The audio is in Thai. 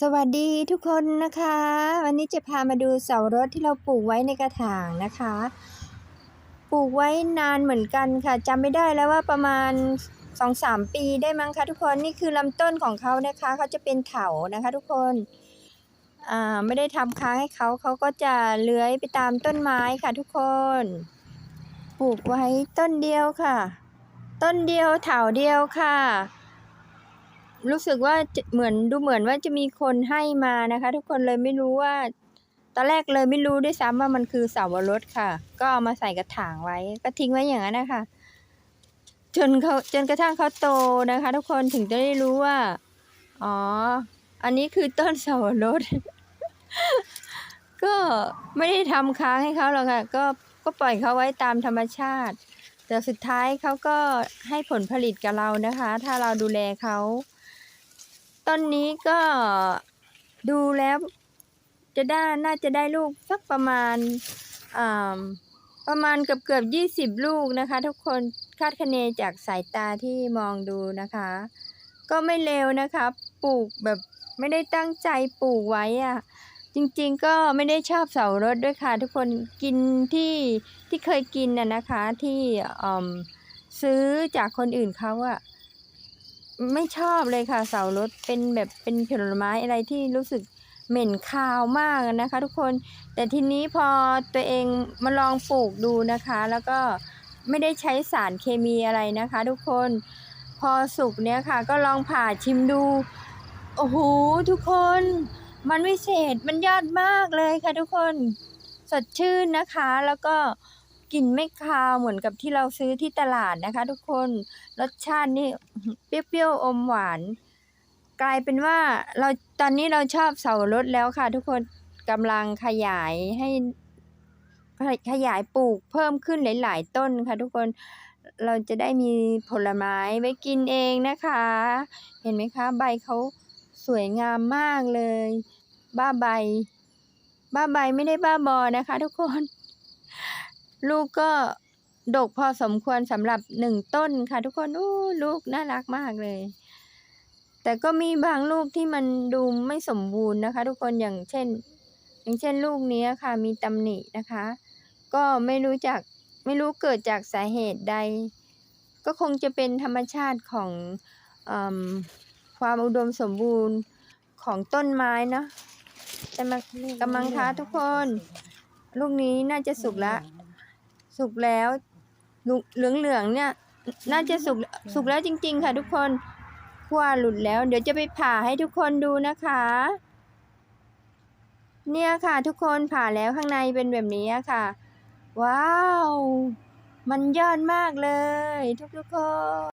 สวัสดีทุกคนนะคะ วันนี้จะพามาดูเสารถที่เราปลูกไว้ในกระถางนะคะ ปลูกไว้นานเหมือนกันค่ะจำไม่ได้แล้วว่าประมาณสองสามปีได้มั้งคะทุกคนนี่คือลำต้นของเขานะคะเขาจะเป็นเถานะคะ ทุกคนอ่าไม่ได้ทำค้างให้เขาเขาก็จะเลื้อยไปตามต้นไม้ค่ะ ทุกคน ปลูกไว้ต้นเดียวค่ะ ต้นเดียวเถาเดียวค่ะ รู้สึกว่าเหมือนดูเหมือนว่าจะมีคนให้มานะคะ ทุกคนเลยไม่รู้ว่า ตอนแรกเลยไม่รู้ด้วยซ้ำว่ามันคือเสาวรสค่ะ ก็เอามาใส่กระถางไว้ ก็ทิ้งไว้อย่างนั้นนะคะจนเขาจนกระทั่งเขาโตนะคะ ทุกคนถึงจะได้รู้ว่า อ๋อ อันนี้คือต้นเสาวรส ก็ไม่ได้ทำค้างให้เขาหรอกค่ะ ก็ก็ปล่อยเขาไว้ตามธรรมชาติ แต่สุดท้ายเขาก็ให้ผลผลิตกับเรานะคะ ถ้าเราดูแลเขา ต้นนี้ก็ดูแล้วจะได้น่าจะได้ลูกสักประมาณประมาณเกือบเกือบยี่สิบลูกนะคะ ทุกคนคาดคะเนจากสายตาที่มองดูนะคะ ก็ไม่เร็วนะคะ ปลูกแบบไม่ได้ตั้งใจปลูกไว้อะจริงๆก็ไม่ได้ชอบเสารถด้วยค่ะ ทุกคนกินที่ที่เคยกินน่ะนะคะที่ซื้อจากคนอื่นเขาอะ ไม่ชอบเลยค่ะ เสารถเป็นแบบเป็นผลไม้อะไรที่รู้สึกเหม็นคาวมากนะคะทุกคน แต่ทีนี้พอตัวเองมาลองปลูกดูนะคะ แล้วก็ไม่ได้ใช้สารเคมีอะไรนะคะ ทุกคน พอสุกเนี้ยค่ะ ก็ลองผ่าชิมดู โอ้โหทุกคน มันวิเศษมันยอดมากเลยค่ะทุกคน สดชื่นนะคะแล้วก็ กลิ่นไม่คาวเหมือนกับที่เราซื้อที่ตลาดนะคะ ทุกคนรสชาตินี่เปรี้ยวๆอมหวาน กลายเป็นว่าเราตอนนี้เราชอบเสารสแล้วค่ะ ทุกคนกำลังขยายให้ขยายปลูกเพิ่มขึ้นหลาย ๆ ต้นค่ะทุกคนเราจะได้มีผลไม้ไว้กินเองนะคะ เห็นไหมคะ ใบเขาสวยงามมากเลย บ้าใบ บ้าใบไม่ได้บ้าบอนะคะ ทุกคน ลูกก็ดกพอสมควรสำหรับหนึ่งต้นค่ะ ทุกคนอู้ลูกน่ารักมากเลย แต่ก็มีบางลูกที่มันดูไม่สมบูรณ์นะคะ ทุกคนอย่างเช่น อย่างเช่นลูกนี้ค่ะ มีตำหนินะคะ ก็ไม่รู้จักไม่รู้เกิดจากสาเหตุใด ก็คงจะเป็นธรรมชาติของอความอุดมสมบูรณ์ของต้นไม้นะแต่มันกำลังคะทุกคน ลูกนี้น่าจะสุกแล้ว สุกแล้วเหลืองเหลืองๆเนี่ย น่าจะสุกสุกแล้วจริง ๆ ค่ะ ทุกคนขั้วหลุดแล้ว เดี๋ยวจะไปผ่าให้ทุกคนดูนะคะ เนี่ยค่ะทุกคนผ่าแล้วข้างในเป็นแบบนี้ค่ะ ว้าว มันยอดมากเลย ทุกๆคน